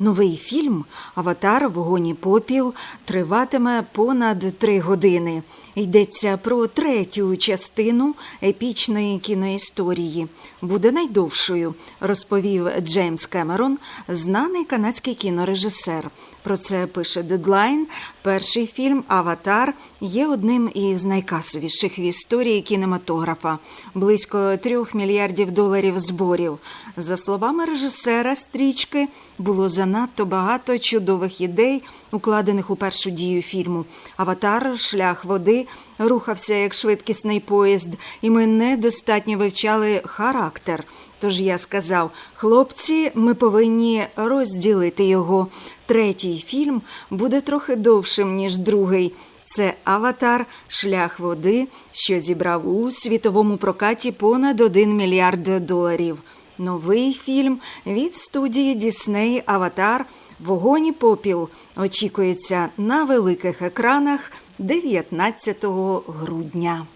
Новий фільм Аватар в і попіл триватиме понад три години. Йдеться про третю частину епічної кіноісторії. Буде найдовшою, розповів Джеймс Кемерон, знаний канадський кінорежисер. Про це пише Дедлайн. Перший фільм Аватар є одним із найкасовіших в історії кінематографа. Близько трьох мільярдів доларів зборів. За словами режисера стрічки, було занадто багато чудових ідей, укладених у першу дію фільму. Аватар, шлях води рухався як швидкісний поїзд, і ми недостатньо вивчали характер. Тож я сказав, хлопці, ми повинні розділити його. Третій фільм буде трохи довшим, ніж другий. Це Аватар, шлях води, що зібрав у світовому прокаті понад 1 мільярд доларів. Новий фільм від студії Дісней Аватар Вогонь і попіл очікується на великих екранах 19 грудня.